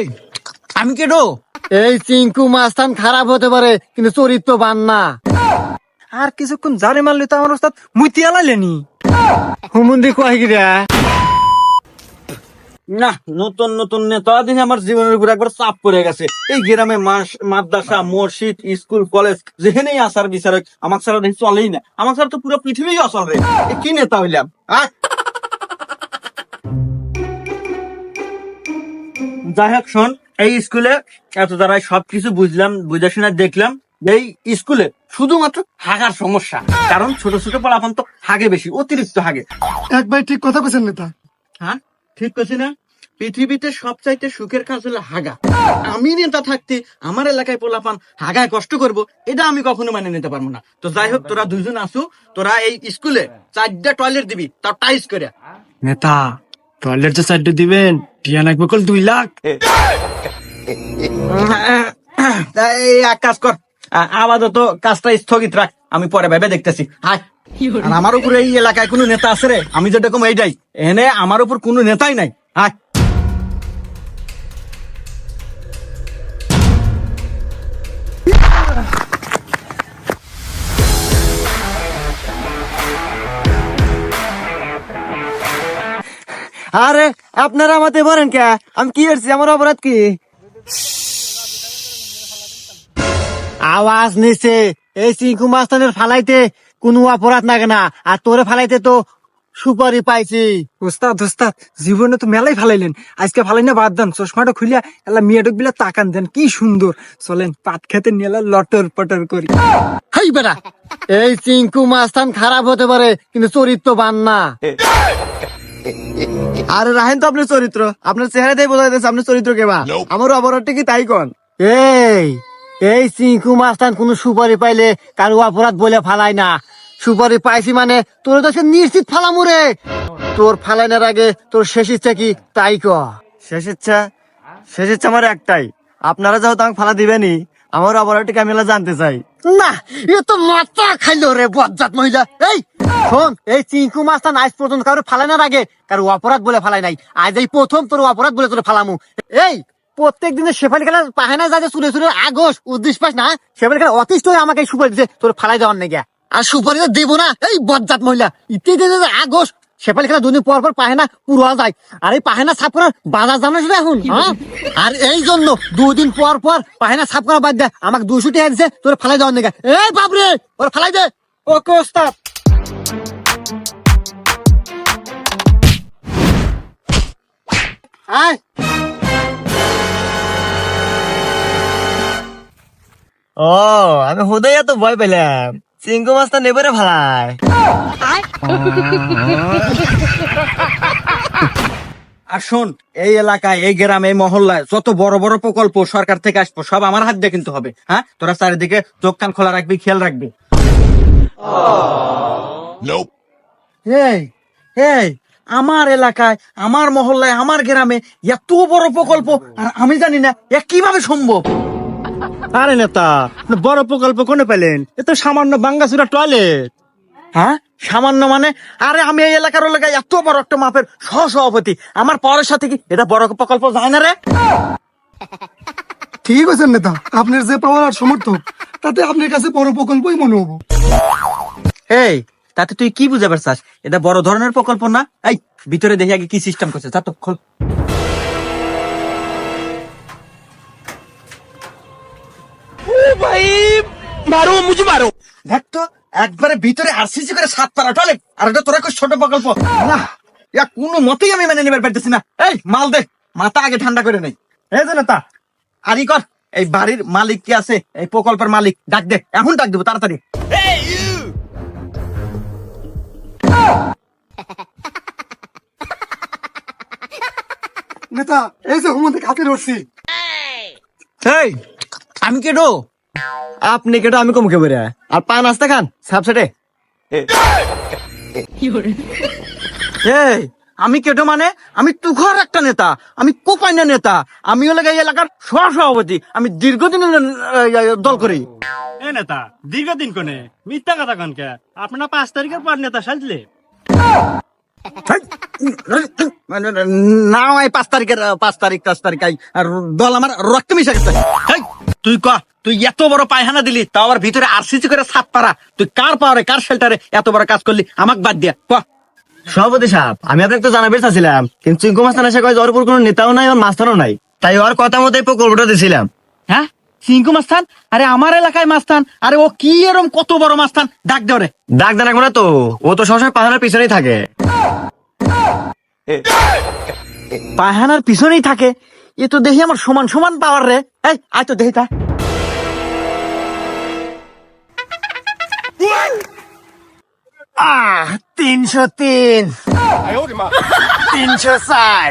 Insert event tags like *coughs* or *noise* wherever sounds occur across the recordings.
এই আমি কেডো? এই চিঙ্কু মাস্তান খারাপ হতে পারে কিন্তু চরিত্রবান না। আর কিছুক্ষণ জারে মারলে তো আমার ওস্তাদ মুইতি আলাইলেনি হুমুন্দি কয় গিরা না নতুন নতুন নেতা দিন আমার জীবনের উপর একবার চাপ পড়ে গেছে। এই গ্রামে মাস- মাদ্রাসা মসজিদ স্কুল কলেজ যেখানেই আসার বিচারক আমার ছাড়া দেখি চলেই না। আমার ছাড়া তো পুরো পৃথিবী অচল রে। কি নেতা হইলাম? আহ? যাই হোক শোন এই স্কুলে এত দ্বারাই সবকিছু বুঝলাম বুঝে শুনে দেখলাম এই স্কুলে শুধুমাত্র হাগার সমস্যা। কারণ ছোট ছোট পড়াপন তো হাগে বেশি অতিরিক্ত হাগে। এক ভাই ঠিক কথা বলছেন নেতা? হ্যাঁ ঠিক করছি না? পৃথিবীতে সবচাইতে সুখের কাজ হলো হাগা। আমি নেতা থাকতে আমার এলাকায় পোলাপান হাগায় কষ্ট করব এটা আমি কখনো মানে নিতে পারব না। তো যাই হোক তোরা দুজন আসু তোরা এই স্কুলে চারটা টয়লেট দিবি তাও টাইস করে নেতা টয়লেট যে সাইড দিবেন টিয়া লাগবে কল দুই লাখ। *coughs* এক কাজ কর। আপাতত কাজটা স্থগিত রাখ। আমি পরে ভেবে দেখতেছি। হাই। আর আমার উপর এই এলাকায় কোনো নেতা আছে রে? আমি যেরকম এইটাই। এনে আমার উপর কোনো নেতাই নাই। হাই। আরে আপনারা আমাতে বলেন কে? আমি কি করছি আমার অপরাধ কি? আওয়াজ নিছে। এই চিঙ্কু মাস্তানের ফালাইতে কোনো অপরাধ লাগে না। আর তোরে ফালাইতে তো সুপারি পাইছি। ওস্তাদ ওস্তাদ জীবনে তো মেলাই ফালাইলেন। আজকে ফালাই না বাদ দেন। চশমাটা খুলিয়া এলা মেয়েটক বিলা তাকান দেন। কি সুন্দর। চলেন পাত খেতে নিয়ে লটর পটর করি। হাই বেটা এই চিঙ্কু মাস্তান খারাপ হতে পারে কিন্তু চরিত্র বান না। আরে রাহেন তো আপনার চরিত্র। আপনার চেহারা দিয়ে বোঝা যাচ্ছে আপনার চরিত্র কেবা। আমার অপরাধটা কি তাই কন। এই এই চিঙ্কু মাস্তান কোন সুপারি পাইলে কারও অপরাধ বলে ফালাই না। সুপারি পাইছি মানে তোর তো সে নিশ্চিত ফালামু রে। তোর ফালাইনার আগে তোর শেষ ইচ্ছা কি তাই ক। শেষ ইচ্ছা? শেষ ইচ্ছা আমার একটাই। আপনারা যেহেতু আমাকে ফালা দিবেনি আমার অপরাধটিকে আমি জানতে চাই। না এ তো মাথা খাইলো রে বজ্জাত মহিলা। এই শোন, এই চিঙ্কু আজ পর্যন্ত কারও আগে কারও অপরাধ বলে ফালাই নাই। আজ এই প্রথম তোর অপরাধ বলে তোর ফালামু। এই, প্রত্যেক শেফালি খেলা পাহানা আগস পাস না খেলা অতিষ্ঠ হয়ে আমাকে সুপারি দিছে, তোর ফালাই আর সুপারি দেবো না, এই বজ্জাত মহিলা। আগস খেলা দুদিন পর পর পাহেনা যায় আর এই পাহেনা সাফ করার বাজার জানিস না এখন হ্যাঁ? আর এই জন্য দুদিন পর পর পাহেনা সাফ করা বাদ দে, আমাকে দুশো টাকা দিছে, তোর ফালাই দেওয়ার নাকি এই বাপরে ওর ফালাই দে। ওকে ওস্তাদ। আয়। ও আমি হুদয় এত ভয় পেলাম। চিঙ্কু মাছটা নেবারে ভালাই আর শোন এই এলাকায় এই গ্রামে এই মহল্লায় যত বড় বড় প্রকল্প সরকার থেকে আসব সব আমার হাত দিয়ে কিন্তু হবে হ্যাঁ? তোরা চারিদিকে চোখ কান খোলা রাখবি খেয়াল রাখবি। এই এই আমার এলাকায় আমার মহল্লায় আমার গ্রামে এত বড় প্রকল্প আর আমি জানি না এ কীভাবে সম্ভব। আরে নেতা বড় প্রকল্প কোনে পেলেন? এ তো সামান্য বাঙ্গাসুরা টয়লেট। হ্যাঁ? সামান্য মানে? আরে আমি এই এলাকার এলাকায় এত বড় একটা মাপের সহ সভাপতি আমার পরের সাথে কি এটা বড় প্রকল্প যায় না রে? ঠিক আছে নেতা আপনার যে পাওয়ার আর সমর্থক তাতে আপনার কাছে বড় প্রকল্পই মনে হব। এই তাতে তুই কি বুঝে পারছাস এটা বড় ধরনের প্রকল্প না? এই ভিতরে দেখি আগে কি সিস্টেম করছে। তা তো খোল। দেখ তো একবারে ভিতরে আরসিসি করে সাত পারা টলে আর এটা তোরা খুব ছোট প্রকল্প। না ইয়া কোনো মতেই আমি মেনে নিবার পারতেছি না। এই মাল দে মাথা আগে ঠান্ডা করে নেই। এই যে নেতা আরি কর এই বাড়ির মালিক কি আছে? এই প্রকল্পের মালিক। ডাক দে এখন ডাক দেবো তাড়াতাড়ি। *laughs* নেতা এই যে হুমন্তে খাতে রসি এই আমি কেডো? আপনি কেটো আমি কমকে বেরে আর পান আসতে খান সাবসেটে *laughs* এই আমি কেটো মানে? আমি তুখর একটা নেতা আমি কোপাইনা নেতা আমি হলে এই এলাকার সহ সভাপতি আমি দীর্ঘদিন দল করি। এ নেতা দীর্ঘদিন কোনে মিথ্যা কথা কনকে আপনারা পাঁচ তারিখের পর নেতা সাজলে। না এই পাঁচ তারিখের পাঁচ তারিখ পাঁচ তারিখ আর দল আমার রক্ত মিশে গেছে। তুই ক তুই এত বড় পায়খানা দিলি তাও আবার ভিতরে আরসিসি করে ছাপ পারা তুই কার পাওয়ারে কার শেল্টারে এত বড় কাজ করলি? আমাক বাদ দিয়া ক। সভাপতি সাহেব আমি আপনাকে তো জানাবে চাচ্ছিলাম কিন্তু চিঙ্কু মাস্তান এসে কয় যে ওর উপর কোনো নেতাও নাই ওর মাস্তানও নাই। তাই ওর কথা মতো এই প্রকল্পটা দিছিলাম। হ্যাঁ? সিংকু মাস্তান আরে আমার এলাকায় মাস্তান আরে ও কি এরম কত বড় মাস্তান ডাক দেওরে ডাক রাখব না তো। ও তো সবসময় পাহাড়ের পিছনেই থাকে। পায়খানার পিছনেই থাকে? এ তো দেখি আমার সমান সমান পাওয়ার রে। এই আয় তো দেখি তা। আহ তিনশো তিন। তিনশো চার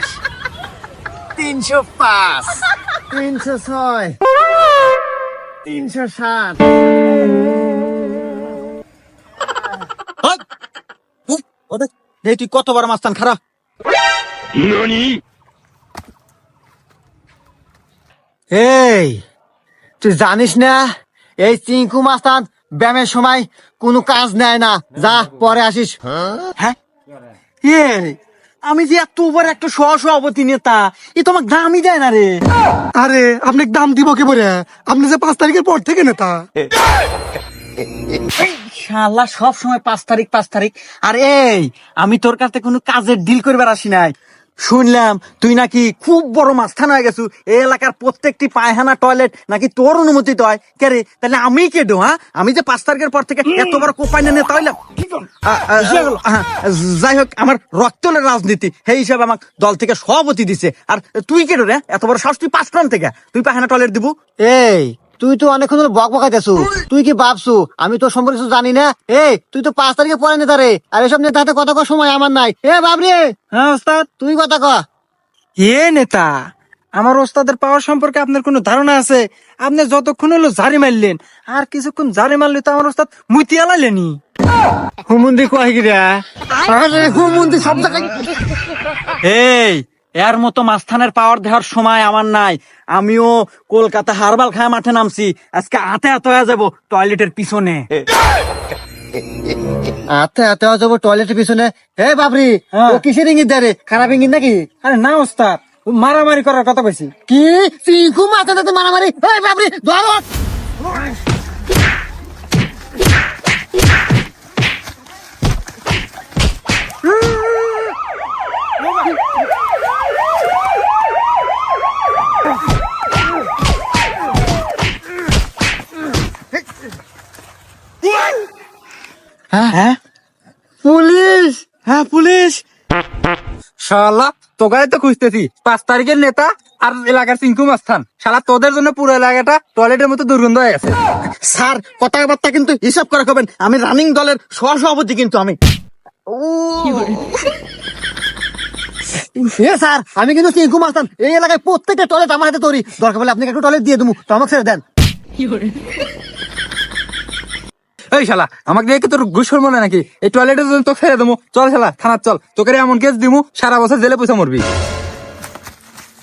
তিনশো পাঁচ। তিনশো ছয়। তিনশো সাত তুই কত বড় মাস্তান খারাপ এই তুই জানিস না এই চিঙ্কু মাস্তান ব্যায়ামের সময় কোনো কাজ নেয় না। যা পরে আসিস। হ্যাঁ? এ আমি যে এত উপর একটা সহ সভাপতি নেতা এ তোমাকে দামই দেয় না রে। আরে আপনি দাম দিব কি বলে আপনি যে পাঁচ তারিখের পর থেকে নেতা। শালা সব সময় পাঁচ তারিখ পাঁচ তারিখ। আর এই আমি তোর কাছে কোনো কাজের ডিল করবার আসি নাই। শুনলাম তুই নাকি খুব বড় মাস্তান হয়ে গেছু। এই এলাকার প্রত্যেকটি পায়খানা টয়লেট নাকি তোর অনুমতিতে হয় কে রে? তাহলে আমি কে ডো হ্যাঁ? আমি যে পাঁচ তারিখের পর থেকে এত বড় হইলাম আ, আ, আ, যাই হোক আমার রক্তলের রাজনীতি সেই হিসাবে আমাকে দল থেকে সভাপতি দিছে। আর তুই কে রে? এত বড় সাহস তুই পাঁচ থেকে। তুই পায়খানা টয়লেট দিব। এই তুই তো অনেকক্ষণ ধরে বক বকাইতেছু। তুই কি ভাবছু? আমি তোর সম্পর্কে কিছু জানি না? এই তুই তো পাঁচ তারিখে পরে নেতা রে আর এসব নেতা হাতে কত কত সময় আমার নাই। এ বাবরে! হ্যাঁ ওস্তাদ। তুই কথা ক। এ নেতা আমার ওস্তাদের পাওয়ার সম্পর্কে আপনার কোনো ধারণা আছে? আপনি যতক্ষণ হলো জারি মারলেন আর কিছুক্ষণ জারি মারলে তো আমার ওস্তাদ মুতি আলাইলেনি হুমুন্দি কয় গিরা আরে হুমুন্দি সব জায়গায় এই এর মতো মাস্থানের পাওয়ার দেওয়ার সময় আমার নাই। আমিও কলকাতা হারবাল খায় মাঠে নামছি। আজকে আতে হয়ে যাব টয়লেটের পিছনে। আতে আতে যাব টয়লেটের পিছনে। হে বাবরি হ্যাঁ। ও কিসের ইঙ্গিত দেয় খারাপ ইঙ্গিত নাকি? আরে না ওস্তাদ। মারামারি করার কথা কইছি। কি? চিঙ্কু মাথা মারামারি? বাবরি ধরো পুলিশ! হ্যাঁ পুলিশ! শালা তোগাই তো খুঁজতেছি। পাঁচ তারিখের নেতা আর এলাকার চিঙ্কু মাস্তান। শালা তোদের জন্য পুরো এলাকাটা টয়লেটের মতো দুর্গন্ধ হয়ে গেছে। স্যার কথাবার্তা কিন্তু হিসাব করে খাবেন আমি রানিং দলের সহসভাপতি কিন্তু আমি। স্যার আমি কিন্তু চিঙ্কু মাস্তান। এই এলাকায় প্রত্যেকটা টয়লেট আমার হাতে তৈরি। দরকার বলে আপনি একটু টয়লেট দিয়ে দেবো। তো আমাকে ছেড়ে দেন। এই শালা আমাকে দেখে তোর গুসর মনে নাকি? এই টয়লেটে যদি তো ফেলে দেবো চল শালা থানা চল। তোকে এমন কেস দিমু সারা বছর জেলে পয়সা মরবি।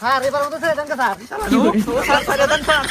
স্যার এবার মতো ছেড়ে দেন স্যার।